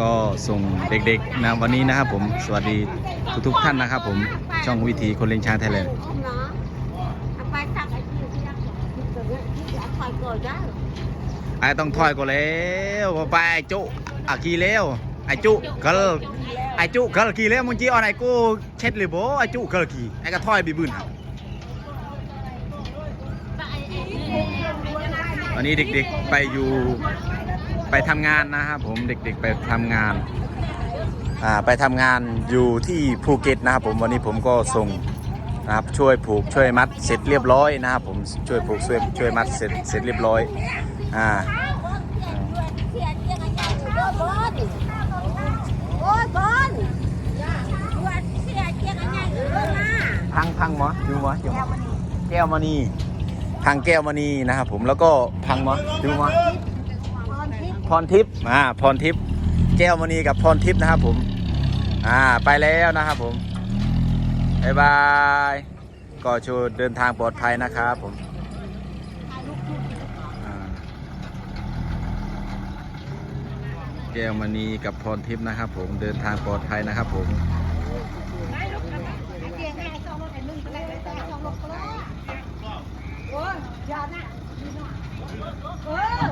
ก็ส่งเด็กๆนะวันนี้นะครับผมสวัสดีทุกๆท่านนะครับ ผมช่องวิถีคนเลี้ยงช้างไทยแลนด์ไปตักไอ้ที่ที่ยังที่เอยก่อนได้ไอ้ต้องถอยก็แล้วไปไอ้จุอากีแล้วไอ้จุกลไอ้จุกลกีแล้วมึงจีออนไอ้กูเช็ดเลยบ่ไอ้จุกลกีไอ้ก็ถอยบีบืนครับวันนี้เด็กๆไปอยู่ ไปทำงานนะครับผมเด็กๆไปทำงานอ่าไปทำงานอยู่ที่ภูเก็ตนะครับผมวันนี้ผมก็ส่งนะครับช่วยผูกช่วยมัดเสร็จเรียบร้อยนะครับผมช่วยผูกช่วยช่วยมัดเสร็จเสร็จเรียบร้อยอ่าเสียเสียกันยังอยู่ด้วยบอลโอ้ยบอลว่าเสียเสียกันยังอยู่ด้วยนะพังพังหมอดูหมอดูหมอแก้วมณีพังแก้วมณีนะครับผมแล้วก็พังหมอดูหมอพ รทิพย์พรทิพย์อ่าพรทิพย์แก้วมณีกับพรทิพย์นะครับผม อ่าไปแล้วนะครับผมบ๊ายบายก็โชว์เดินทางปลอดภัยนะครับผมอ่าแก้วมณีกับพรทิพย์นะครับ ผมเดินทางปลอดภัยนะครับผมโอ้ยอย่านะเออ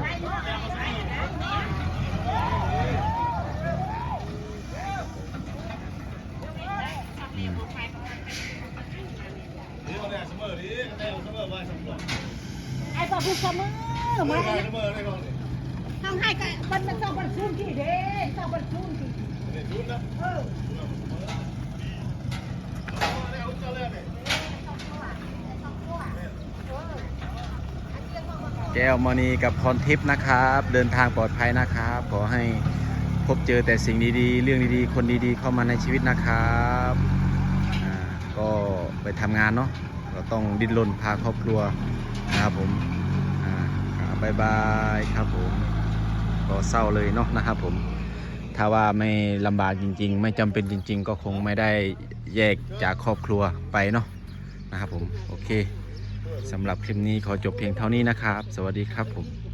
ไอ้ปลาพูดเสมอมาให้ทำให้กันมันมันต้องบรรทุนที่เด้ต้องบรรทุนที่เออแก้วมณีกับพรทิพย์นะครับ เดินทางปลอดภัยนะครับ ขอให้พบเจอแต่สิ่งดีๆ เรื่องดีๆ คนดีๆ เข้ามาในชีวิตนะครับ ก็ไปทำงานเนาะ เราต้องดิ้นรนพาครอบครัวนะครับผมอ่าครับบ๊ายบายครับผมก็เศร้าเลยเนาะนะครับผมถ้าว่าไม่ลำบากจริง ๆ ไม่จำเป็นจริง ๆ ก็คงไม่ได้แยกจากครอบครัวไปเนาะนะครับผมโอเคสำหรับคลิปนี้ขอจบเพียงเท่านี้นะครับ สวัสดีครับผม